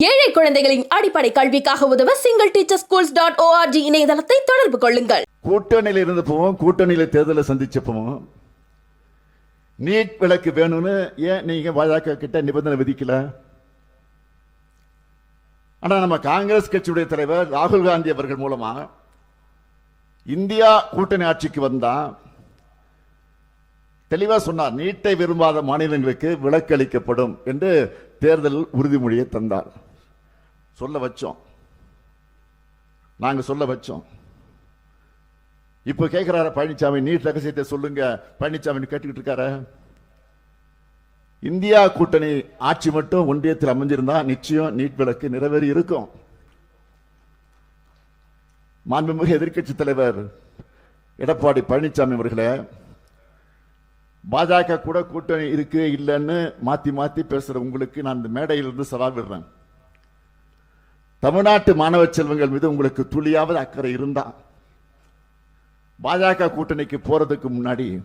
ஏழை குழந்தைகளின் அடிப்படை கல்விக்காக உதவ single teacher schools dot ORG இணையதளத்தை தொடர்பு கொள்ளுங்கள். கூட்டணியில் இருந்தப்பவும் கூட்டணியில் தேர்தலை சந்திச்சப்பவும் நீட் விளக்கு வேணும்னு ஏன் நீங்க பாஜக கிட்ட நிபந்தனை விதிக்கல? ஆனா நம்ம காங்கிரஸ் கட்சியுடைய தலைவர் ராகுல் காந்தி அவர்கள் மூலமா இந்தியா கூட்டணி ஆட்சிக்கு வந்தா தெளிவாக சொன்னார் நீட்டை விரும்பாத மாநிலங்களுக்கு விலக்களிக்கப்படும் என்று தேர்தல் உறுதிமொழியை தந்தார். சொல்ல வச்சோம். நாங்கள் சொல்ல வச்சோம். இப்போ கேட்குறாரு பழனிசாமி நீட் ரகசியத்தை சொல்லுங்க. பழனிசாமி கேட்டுக்கிட்டு இருக்காரு? இந்தியா கூட்டணி ஆட்சி மட்டும் ஒன்றியத்தில் அமைஞ்சிருந்தா நிச்சயம் நீட் விளக்கு நிறைவேறி இருக்கும். மாண்புமிகு எதிர்க்கட்சி தலைவர் எடப்பாடி பழனிசாமி அவர்களே பாஜக கூட கூட்டணி இருக்கு இல்லைன்னு மாத்தி மாத்தி பேசுற உங்களுக்கு நான் இந்த மேடையிலிருந்து சவால் விடுறேன். தமிழ்நாட்டு மாணவ செல்வங்கள் மீது உங்களுக்கு துளியாவது அக்கறை இருந்தா பாஜக கூட்டணிக்கு போறதுக்கு முன்னாடி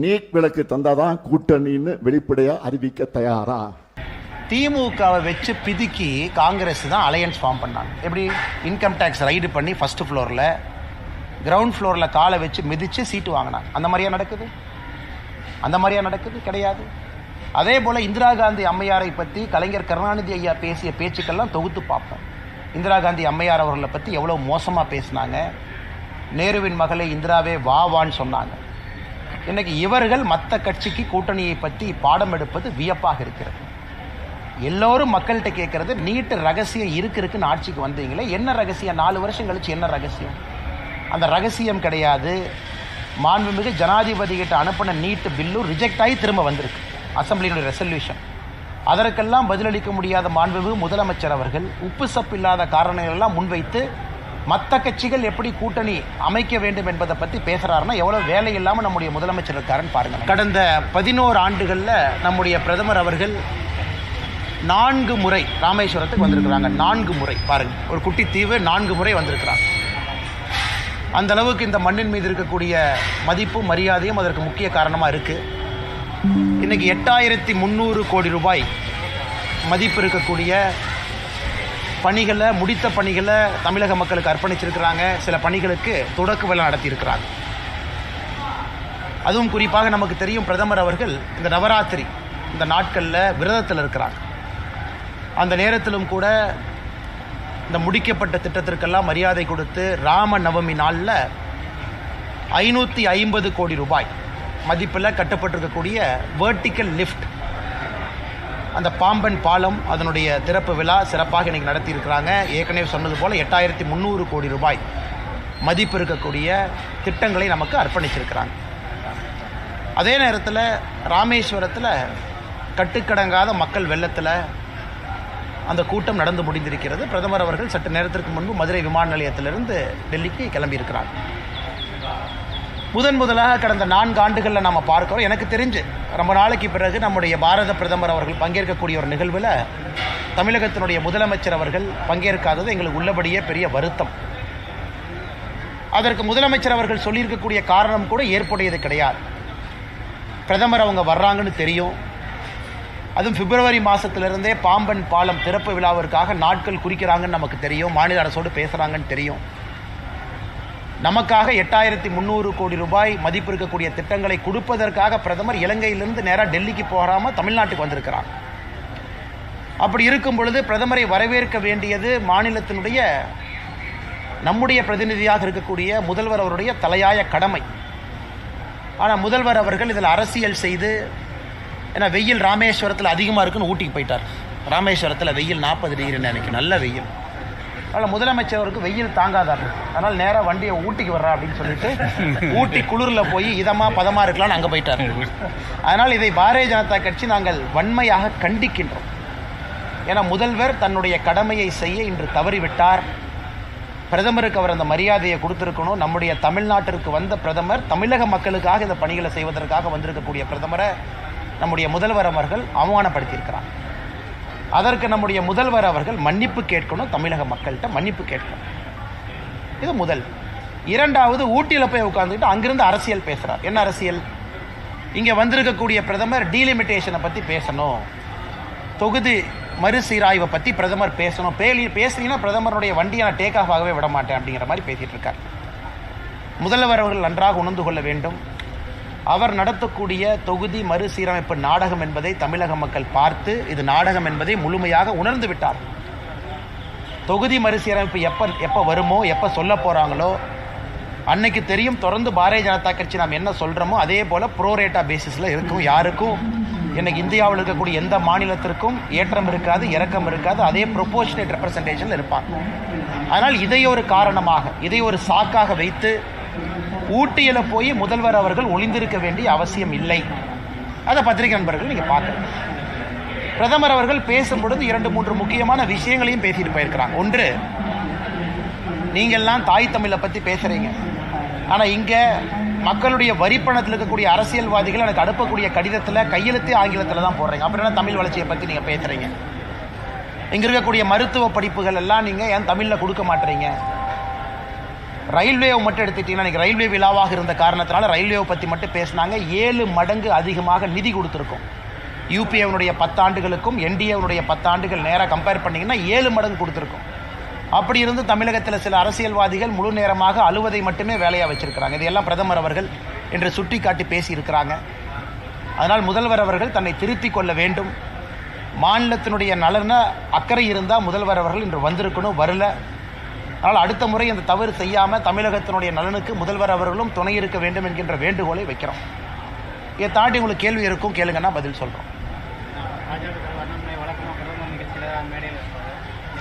நீட் விளக்கு தந்தாதான் கூட்டணின்னு வெளிப்படையா அறிவிக்க தயாரா? திமுகவை வச்சு பிதுக்கி காங்கிரஸ் தான் அலையன்ஸ் ஃபார்ம் பண்ணாங்க. எப்படி? இன்கம் டேக்ஸ் ரைடு பண்ணி ஃபர்ஸ்ட் ஃப்ளோரில் கிரவுண்ட் ஃப்ளோரில் காலை வச்சு மிதித்து சீட்டு வாங்கினாங்க. அந்த மாதிரியா நடக்குது? அந்த மாதிரியா நடக்குது? கிடையாது. அதே போல் இந்திரா காந்தி அம்மையாரை பற்றி கலைஞர் கருணாநிதி ஐயா பேசிய பேச்சுக்கெல்லாம் தொகுத்து பார்ப்போம். இந்திரா காந்தி அம்மையார் அவர்களை பற்றி எவ்வளோ மோசமாக பேசினாங்க. நேருவின் மகளை இந்திராவே வா வான்னு சொன்னாங்க. இன்றைக்கி இவர்கள் மற்ற கட்சிக்கு கூட்டணியை பற்றி பாடம் எடுப்பது வியப்பாக இருக்கிறது. எல்லோரும் மக்கள்கிட்ட கேட்குறது நீட்டு ரகசியம் இருக்கு இருக்குன்னு ஆட்சிக்கு வந்தீங்களே என்ன ரகசியம்? நாலு வருஷம் கழிச்சு என்ன ரகசியம்? அந்த ரகசியம் கிடையாது. மாண்புமிகு ஜனாதிபதி கிட்ட அனுப்பின நீட்டு பில்லும் ரிஜெக்ட் ஆகி திரும்ப வந்திருக்கு. அசம்பிளியினுடைய ரெசல்யூஷன் அதற்கெல்லாம் பதிலளிக்க முடியாத மாண்புமிகு முதலமைச்சர் அவர்கள் உப்பு சப்பு இல்லாத காரணங்களெல்லாம் முன்வைத்து மற்ற கட்சிகள் எப்படி கூட்டணி அமைக்க வேண்டும் என்பதை பற்றி பேசுகிறாருன்னா எவ்வளோ வேலை இல்லாமல் நம்முடைய முதலமைச்சர் இருக்காருன்னு பாருங்கள் கடந்த பதினோரு ஆண்டுகளில் நம்முடைய பிரதமர் அவர்கள் நான்கு முறை ராமேஸ்வரத்துக்கு வந்திருக்கிறாங்க. நான்கு முறை பாருங்கள் ஒரு குட்டி தீவு நான்கு முறை வந்திருக்கிறாங்க. அந்த அளவுக்கு இந்த மண்ணின் மீது இருக்கக்கூடிய மதிப்பும் மரியாதையும் அதற்கு முக்கிய காரணமாக இருக்குது இன்னைக்கு எட்டாயிரத்தி முந்நூறு கோடி ரூபாய் மதிப்பு இருக்கக்கூடிய பணிகளை முடித்த பணிகளை தமிழக மக்களுக்கு அர்ப்பணிச்சிருக்கிறாங்க. சில பணிகளுக்கு தொடக்க விழா நடத்தியிருக்கிறாங்க. அதுவும் குறிப்பாக நமக்கு தெரியும் பிரதமர் அவர்கள் இந்த நவராத்திரி இந்த நாட்களில் விரதத்தில் இருக்கிறாங்க. அந்த நேரத்திலும் கூட இந்த முடிக்கப்பட்ட திட்டத்திற்கெல்லாம் மரியாதை கொடுத்து ராம நவமி நாளில் ஐநூற்றி ஐம்பது கோடி ரூபாய் மதிப்பில் கட்டப்பட்டிருக்கக்கூடிய வேர்ட்டிக்கல் லிஃப்ட் அந்த பாம்பன் பாலம் அதனுடைய திறப்பு விழா சிறப்பாக இன்றைக்கி நடத்தியிருக்கிறாங்க. ஏற்கனவே சொன்னது போல் எட்டாயிரத்தி முந்நூறு கோடி ரூபாய் மதிப்பு இருக்கக்கூடிய திட்டங்களை நமக்கு அர்ப்பணிச்சிருக்கிறாங்க. அதே நேரத்தில் ராமேஸ்வரத்தில் கட்டுக்கடங்காத மக்கள் வெள்ளத்தில் அந்த கூட்டம் நடந்து முடிந்திருக்கிறது. பிரதமர் அவர்கள் சற்று நேரத்திற்கு முன்பு மதுரை விமான நிலையத்திலிருந்து டெல்லிக்கு கிளம்பியிருக்கிறார். முதன் முதலாக கடந்த நான்கு ஆண்டுகளில் நம்ம பார்க்குறோம். எனக்கு தெரிஞ்சு ரொம்ப நாளைக்கு பிறகு நம்முடைய பாரத பிரதமர் அவர்கள் பங்கேற்கக்கூடிய ஒரு நிகழ்வில் தமிழகத்தினுடைய முதலமைச்சர் அவர்கள் பங்கேற்காதது எங்களுக்கு உள்ளபடியே பெரிய வருத்தம். அதற்கு முதலமைச்சர் அவர்கள் சொல்லியிருக்கக்கூடிய காரணம் கூட ஏற்புடையது கிடையாது. பிரதமர் அவங்க வர்றாங்கன்னு தெரியும். அதுவும் பிப்ரவரி மாதத்திலிருந்தே பாம்பன் பாலம் திறப்பு விழாவிற்காக நாட்கள் குறிக்கிறாங்கன்னு நமக்கு தெரியும். மாநில அரசோடு பேசுகிறாங்கன்னு தெரியும். நமக்காக எட்டாயிரத்தி முந்நூறு கோடி ரூபாய் மதிப்பு இருக்கக்கூடிய திட்டங்களை கொடுப்பதற்காக பிரதமர் இலங்கையிலிருந்து நேராக டெல்லிக்கு போகாமல் தமிழ்நாட்டுக்கு வந்திருக்கிறார். அப்படி இருக்கும் பொழுது பிரதமரை வரவேற்க வேண்டியது மாநிலத்தினுடைய நம்முடைய பிரதிநிதியாக இருக்கக்கூடிய முதல்வர் அவருடைய தலையாய கடமை. ஆனால் முதல்வர் அவர்கள் இதில் அரசியல் செய்து ஏன்னா வெயில் ராமேஸ்வரத்தில் அதிகமாக இருக்குன்னு ஊட்டிக்கு போயிட்டார். ராமேஸ்வரத்தில் வெயில் நாற்பது டிகிரின்னு எனக்கு நல்ல வெயில். அதனால் முதலமைச்சர் அவருக்கு வெயில் தாங்காதார் அதனால் நேராக வண்டியை ஊட்டிக்கு வர்றா அப்படின்னு சொல்லிட்டு ஊட்டி குளிரில் போய் இதமாக பதமாக இருக்கலாம்னு அங்கே போயிட்டார். அதனால் இதை பாரதிய ஜனதா கட்சி நாங்கள் வன்மையாக கண்டிக்கின்றோம். ஏன்னா முதல்வர் தன்னுடைய கடமையை செய்ய இன்று தவறிவிட்டார். பிரதமருக்கு அவர் அந்த மரியாதையை கொடுத்துருக்கணும். நம்முடைய தமிழ்நாட்டிற்கு வந்த பிரதமர் தமிழக மக்களுக்காக இந்த பணிகளை செய்வதற்காக வந்திருக்கக்கூடிய பிரதமரை நம்முடைய முதல்வர் அவர்கள் அவமானப்படுத்தியிருக்கிறார். அதற்கு நம்முடைய முதல்வர் அவர்கள் மன்னிப்பு கேட்கணும் தமிழக மக்கள்கிட்ட மன்னிப்பு கேட்கணும். இது முதல். இரண்டாவது ஊட்டியில் போய் உட்காந்துக்கிட்டு அங்கிருந்து அரசியல் பேசுகிறார் என்ன அரசியல்? இங்கே வந்திருக்கக்கூடிய பிரதமர் டீலிமிட்டேஷனை பற்றி பேசணும். தொகுதி மறுசீராய்வை பற்றி பிரதமர் பேசணும். பேலி பேசுனீங்கன்னா பிரதமருடைய வண்டியை நான் டேக் ஆஃப் ஆகவே விட மாட்டேன் அப்படிங்கிற மாதிரி பேசிகிட்டு இருக்கார். முதல்வர் அவர்கள் நன்றாக உணர்ந்து கொள்ள வேண்டும். அவர் நடத்தக்கூடிய தொகுதி மறுசீரமைப்பு நாடகம் என்பதை தமிழக மக்கள் பார்த்து இது நாடகம் என்பதை முழுமையாக உணர்ந்து விட்டார். தொகுதி மறுசீரமைப்பு எப்போ எப்போ வருமோ எப்போ சொல்ல போகிறாங்களோ அன்னைக்கு தெரியும் தொடர்ந்து பாரதிய ஜனதா கட்சி நாம் என்ன சொல்கிறோமோ அதே போல் ப்ரோரேட்டா பேசிஸில் இருக்கும் யாருக்கும் இன்னைக்கு இந்தியாவில் இருக்கக்கூடிய எந்த மாநிலத்திற்கும் ஏற்றம் இருக்காது இறக்கம் இருக்காது அதே ப்ரொபோஷனேட் ரெப்ரசன்டேஷனில் இருப்பாங்க. ஆனால் இதை ஒரு காரணமாக இதை ஒரு சாக்காக வைத்து ஊட்டியில் போய் முதல்வர் அவர்கள் ஒளிந்திருக்க வேண்டிய அவசியம் இல்லை. அதை பத்திரிகை நண்பர்கள் நீங்கள் பார்க்கணும். பிரதமர் அவர்கள் பேசும்பொழுது இரண்டு மூன்று முக்கியமான விஷயங்களையும் பேசிட்டு போயிருக்கிறாங்க ஒன்று நீங்கள்லாம் தாய் தமிழை பற்றி பேசுகிறீங்க ஆனால் இங்கே மக்களுடைய வரிப்பணத்தில் இருக்கக்கூடிய அரசியல்வாதிகள் எனக்கு அனுப்பக்கூடிய கடிதத்தில் கையெழுத்தே ஆங்கிலத்தில் தான் போடுறீங்க. அப்புறம் என்ன தமிழ் வளர்ச்சியை பற்றி நீங்கள் பேசுகிறீங்க இங்கே இருக்கக்கூடிய மருத்துவ படிப்புகள் எல்லாம் நீங்கள் ஏன் தமிழில் கொடுக்க மாட்டீங்க? ரயில்வேவை மட்டும் எடுத்துட்டீங்கன்னா இன்னைக்கு ரயில்வே விழாவாக இருந்த காரணத்தினால ரயில்வேவை பற்றி மட்டும் பேசினாங்க. ஏழு மடங்கு அதிகமாக நிதி கொடுத்துருக்கோம். யூபிஏவனுடைய பத்தாண்டுகளுக்கும் என்டிஏவனுடைய பத்தாண்டுகள் நேராக கம்பேர் பண்ணிங்கன்னா ஏழு மடங்கு கொடுத்துருக்கோம். அப்படி இருந்து தமிழகத்தில் சில அரசியல்வாதிகள் முழு நேரமாக அழுவதை மட்டுமே வேலையாக வச்சிருக்கிறாங்க. இதையெல்லாம் பிரதமர் அவர்கள் என்று சுட்டி காட்டி பேசியிருக்கிறாங்க. அதனால் முதல்வர் அவர்கள் தன்னை திருத்தி கொள்ள வேண்டும். மாநிலத்தினுடைய நலன அக்கறை இருந்தால் முதல்வர் அவர்கள் இன்று வந்திருக்கணும் வரல. அதனால் அடுத்த முறை அந்த தவறு செய்யாமல் தமிழகத்தினுடைய நலனுக்கு முதல்வர் அவர்களும் துணை இருக்க வேண்டும் என்கின்ற வேண்டுகோளை வைக்கிறோம். இதை தாண்டி உங்களுக்கு கேள்வி இருக்கும் கேளுங்கன்னா பதில் சொல்கிறோம்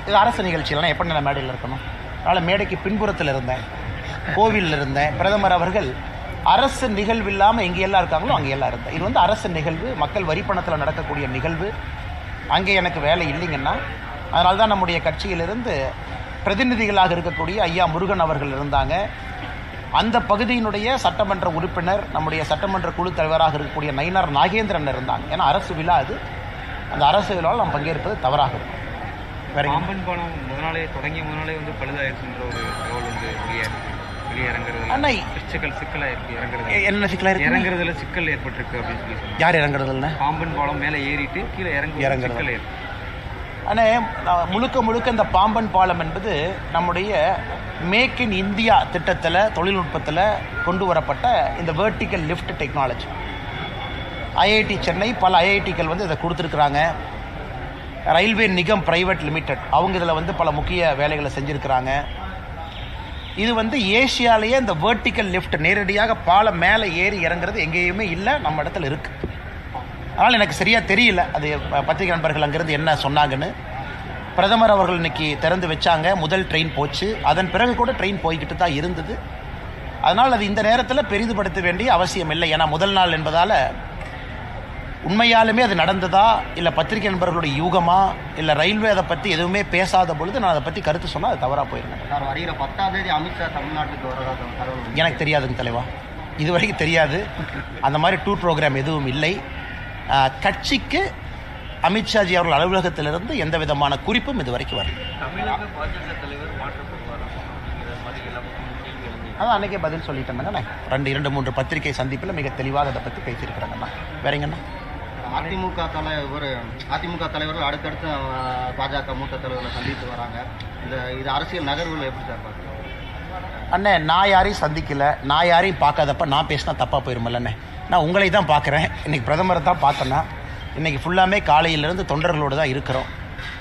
இது அரசு நிகழ்ச்சியிலாம் எப்படி நான் மேடையில் இருக்கணும்? அதனால் மேடைக்கு பின்புறத்தில் இருந்தேன். கோவிலில் இருந்தேன். பிரதமர் அவர்கள் அரசு நிகழ்வு இல்லாமல் எங்கே எல்லாம் இருக்காங்களோ அங்கே எல்லாம் இருந்தேன். இது வந்து அரசு நிகழ்வு மக்கள் வரிப்பணத்தில் நடக்கக்கூடிய நிகழ்வு. அங்கே எனக்கு வேலை இல்லைங்கன்னா அதனால தான் நம்முடைய கட்சியிலிருந்து பிரதிநிதிகளாக இருக்கக்கூடிய ஐயா முருகன் அவர்கள் இருந்தாங்க. அந்த பகுதியினுடைய சட்டமன்ற உறுப்பினர் நம்முடைய சட்டமன்ற குழு தலைவராக இருக்கக்கூடிய நயினார் நாகேந்திரன் இருந்தாங்க. ஏன்னா அரசு விழா அது. அந்த அரசு விழாவில் நாம் பங்கேற்பது தவறாக இருக்கும். வேற பாம்பன் முதனாலே தொடங்கிய முதனாலே வந்து பழுதாயிருச்சுன்ற ஒரு தகவல் வந்து என்ன சிக்கலா இருக்கு இறங்குறதுல சிக்கல் ஏற்பட்டிருக்கு அப்படின்னு சொல்லி யார் இறங்குறதுல பாம்பன் பாலம் மேலே ஏறிட்டு கீழே இறங்கு இறங்குறது. ஆனால் நான் முழுக்க முழுக்க இந்த பாம்பன் பாலம் என்பது நம்முடைய மேக் இன் இந்தியா திட்டத்தில் தொழில்நுட்பத்தில் கொண்டு வரப்பட்ட இந்த vertical lift technology IIT Chennai பல ஐஐடிகள் வந்து இதை கொடுத்துருக்குறாங்க. ரயில்வே நிகம் பிரைவேட் லிமிடெட் அவங்க இதில் வந்து பல முக்கிய வேலைகளை செஞ்சுருக்கிறாங்க. இது வந்து ஏஷியாலேயே இந்த வெர்டிக்கல் லிஃப்ட் நேரடியாக பாலம் மேலே ஏறி இறங்குறது எங்கேயுமே இல்லை நம்ம இடத்துல இருக்குது அதனால் எனக்கு சரியாக தெரியல. அது பத்திரிகை நண்பர்கள் அங்கேருந்து என்ன சொன்னாங்கன்னு. பிரதமர் அவர்கள் இன்னைக்கு திறந்து வச்சாங்க. முதல் ட்ரெயின் போச்சு. அதன் பிறகு கூட ட்ரெயின் போய்கிட்டு தான் இருந்தது. அதனால் அது இந்த நேரத்தில் பெரிதுபடுத்த வேண்டிய அவசியம் இல்லை. ஏன்னா முதல் நாள் என்பதால் உண்மையாலுமே அது நடந்ததா? இல்லை பத்திரிகை நண்பர்களுடைய யூகமா? இல்லை ரயில்வே அதை பற்றி எதுவுமே பேசாத பொழுது நான் அதை பற்றி கருத்து சொன்னால் அது தவறாக போயிருந்தேன் சார் வருகிற பத்தாம் தேதி அமித்ஷா தமிழ்நாட்டுக்கு வரதா தகவல் எனக்கு தெரியாதுங்க தலைவா. இது வரைக்கும் தெரியாது. அந்த மாதிரி டூர் ப்ரோக்ராம் எதுவும் இல்லை. கட்சிக்கு அமித்ஷாஜி அவர்கள் அலுவலகத்திலிருந்து எந்த விதமான குறிப்பும் இது வரைக்கும் வரல அதான் அன்றைக்கே பதில் சொல்லிட்டேங்கண்ணே ரெண்டு இரண்டு மூன்று பத்திரிகை சந்திப்பில் மிக தெளிவாக அதை பற்றி பேசியிருக்கிறாங்கண்ணா வேறங்கண்ணா அதிமுக தலைவர் அதிமுக தலைவர்கள் அடுத்தடுத்து பாஜக மூத்த தலைவர்களை சந்தித்து வராங்க. இந்த இது அரசியல் நகர்வுகள் எப்படி சார் பார்க்குறீங்க? அண்ணே நான் யாரையும் சந்திக்கல. நான் யாரையும் பார்க்காதப்ப நான் பேசினா தப்பாக போயிருமில்லண்ணே. நான் உங்களை தான் பார்க்குறேன் இன்னைக்கு பிரதமரை தான் பார்த்தேன்னா இன்னைக்கு ஃபுல்லாமே காலையிலேருந்து தொண்டர்களோடு தான் இருக்கிறோம்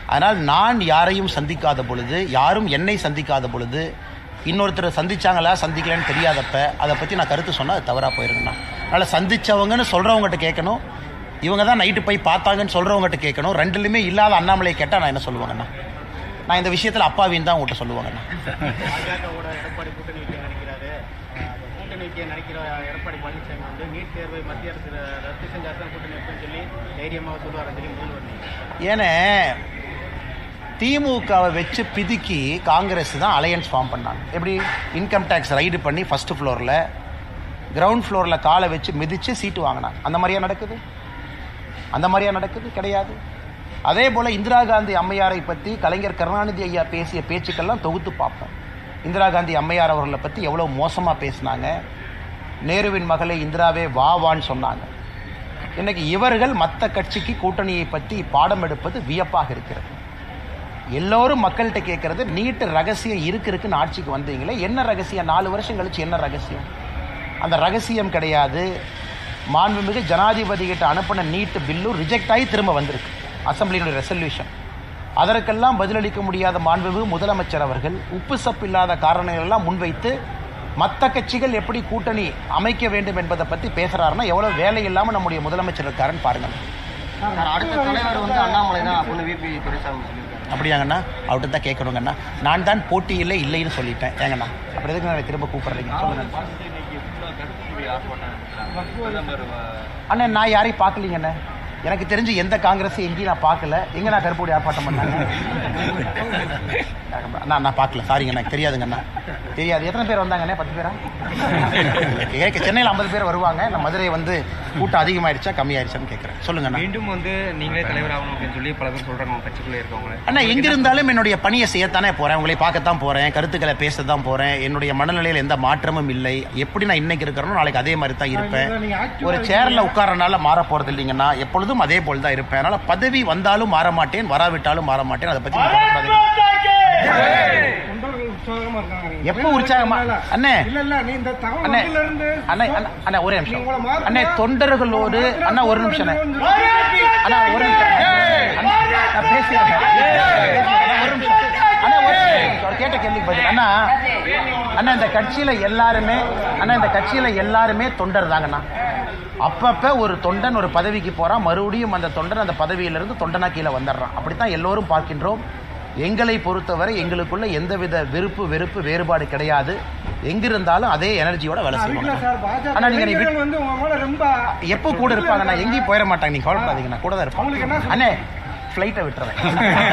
அதனால் நான் யாரையும் சந்திக்காத பொழுது யாரும் என்னை சந்திக்காத பொழுது இன்னொருத்தர் சந்திச்சாங்களா சந்திக்கலன்னு தெரியாதப்ப அதை பற்றி நான் கருத்து சொன்னால் அது தவறாக போயிருங்கண்ணா அதனால் சந்திச்சவங்கன்னு சொல்கிறவங்ககிட்ட கேட்கணும் இவங்க தான் நைட்டு போய் பார்த்தாங்கன்னு சொல்கிறவங்ககிட்ட கேட்கணும் ரெண்டுலையுமே இல்லாத அண்ணாமலையை கேட்டால் நான் என்ன சொல்லுவாங்கண்ணா நான் இந்த விஷயத்தில் அப்பாவின்னு தான் உங்கள்கிட்ட சொல்லுவாங்கண்ணா அந்த நினைக்கிற எடப்பாடி பழனிசாமி வந்து நீட் தேர்வை மத்திய அரசு ரத்து செஞ்சா கூட்டணி சொல்லி தைரியமாக சொல்லுவார் சொல்லி முதல்வர் ஏன்னா திமுகவை வச்சு பிதுக்கி காங்கிரஸ் தான் அலையன்ஸ் ஃபார்ம் பண்ணாங்க. எப்படி? இன்கம் டேக்ஸ் ரைடு பண்ணி ஃபஸ்ட்டு ஃப்ளோரில் கிரவுண்ட் ஃப்ளோரில் காலை வச்சு மிதித்து சீட்டு வாங்கினாங்க. அந்த மாதிரியா நடக்குது? அந்த மாதிரியா நடக்குது? கிடையாது. அதே போல் இந்திரா காந்தி அம்மையாரை பற்றி கலைஞர் கருணாநிதி ஐயா பேசிய பேச்சுக்கள்லாம் தொகுத்து பார்ப்போம். இந்திரா காந்தி அம்மையார் அவர்களை பற்றி எவ்வளோ மோசமாக பேசினாங்க? நேருவின் மகளை இந்திராவே வா வான்னு சொன்னாங்க. இன்றைக்கி இவர்கள் மற்ற கட்சிக்கு கூட்டணியை பற்றி பாடம் எடுப்பது வியப்பாக இருக்கிறது. எல்லோரும் மக்கள்கிட்ட கேட்குறது நீட்டு ரகசியம் இருக்கு இருக்குன்னு ஆட்சிக்கு வந்தீங்களே என்ன ரகசியம்? நாலு வருஷம் கழிச்சு என்ன ரகசியம்? அந்த ரகசியம் கிடையாது. மாண்புமிகு ஜனாதிபதிகிட்ட அனுப்பின நீட்டு பில்லும் ரிஜெக்ட் ஆகி திரும்ப வந்திருக்கு. அசம்பிளியினுடைய ரெசல்யூஷன். அதற்கெல்லாம் பதிலளிக்க முடியாத மாண்புமிகு முதலமைச்சர் அவர்கள் உப்பு சப்பு இல்லாத காரணங்கள் எல்லாம் முன்வைத்து மற்ற கட்சிகள் எப்படி கூட்டணி அமைக்க வேண்டும் என்பதை பற்றி பேசுறாருன்னா எவ்வளவு வேலை இல்லாமல் நம்முடைய முதலமைச்சர் இருக்காருன்னு பாருங்க. சார் அடுத்த தலைவர் வந்து அண்ணாமலை தான். அப்படின்னு விபி துரைசாமி சொல்லியிருக்காரு. அப்படியாங்கண்ணா? அவர்கிட்ட தான் கேட்கணுங்கண்ணா நான் தான் போட்டியில் இல்லைன்னு சொல்லிட்டேன். ஏங்கண்ணா அப்படி எதுக்கு நான் திரும்ப கூப்பிடுறீங்க? சொல்லுங்க. அண்ணா நான் யாரையும் பார்க்கலீங்கண்ணே. எனக்கு தெரிஞ்சு எந்த காங்கிரஸ் எங்கேயும் நான் பார்க்கல. எங்க நான் கருப்பூடி ஆர்ப்பாட்டம் பண்ணாங்க? அண்ணா நான் பார்க்கல. சாரிங்க எனக்கு தெரியாதுங்கண்ணா தெரியாது. எத்தனை பேர் வந்தாங்கண்ணே பத்து பேரா? எனக்கு சென்னையில் ஐம்பது பேர் வருவாங்க. நான் மதுரை வந்து கூட்டம் அதிகமாயிடுச்சா? கம்மியாயிடுச்சான்னு கேட்குறேன் சொல்லுங்கண்ணா மீண்டும் வந்து நீங்களே தலைவர் ஆகணும் அப்படின்னு சொல்லி பல பேர் சொல்றாங்க. உங்க கட்சிக்குள்ளே இருக்கவங்க அண்ணா எங்க இருந்தாலும் என்னுடைய பணியை செய்யத்தானே போறேன். உங்களை பார்க்கத்தான் போறேன். கருத்துக்களை பேசத்தான் போறேன். என்னுடைய மனநிலையில் எந்த மாற்றமும் இல்லை. எப்படி நான் இன்னைக்கு இருக்கிறேனோ நாளைக்கு அதே மாதிரி தான் இருப்பேன் ஒரு சேர்ல உட்காரனால மாற போறது இல்லைங்கன்னா எப்பொழுதும் அதே போல் தான் இருப்பேன். அதனால பதவி வந்தாலும் மாற மாட்டேன் வராவிட்டாலும் மாற மாட்டேன் அதை பத்தி. எப்போ உற்சாகமா அண்ணே. அண்ணே. அண்ணே அண்ணா, அண்ணா ஒரே நிமிஷம். அண்ணே தொண்டர்களோடு அண்ணா ஒரு நிமிஷம் அண்ணே. அண்ணா ஒரு நிமிஷம். அண்ணா, ஒரு நிமிஷம். அண்ணா ஒரு நிமிஷம். அவர் கேட்ட கேள்விக்கு பதில். அண்ணா அண்ணா இந்த கட்சியில எல்லாருமே அண்ணா இந்த கட்சியில எல்லாருமே தொண்டர் தாங்கண்ணா. அப்பப்ப ஒரு தொண்டன் ஒரு பதவிக்கு போறான் மறுபடியும் அந்த தொண்டன் அந்த பதவியிலிருந்து தொண்டனா கீழே வந்துடுறான். அப்படித்தான் எல்லோரும் பார்க்கின்றோம். எங்களை பொறுத்தவரை எங்களுக்குள்ள எந்தவித விருப்பு வெறுப்பு வேறுபாடு கிடையாது. எங்கிருந்தாலும் அதே எனர்ஜியோட வேலை செய்வோம் ஆனா நீங்க எப்போ கூட இருப்பாங்க நான் எங்கேயும் போயிட மாட்டாங்க. நீங்க கவலைப்படாதீங்க நான் கூட தான் இருப்பேன் அண்ணே ஃப்ளைட்டை விட்டுறேன்.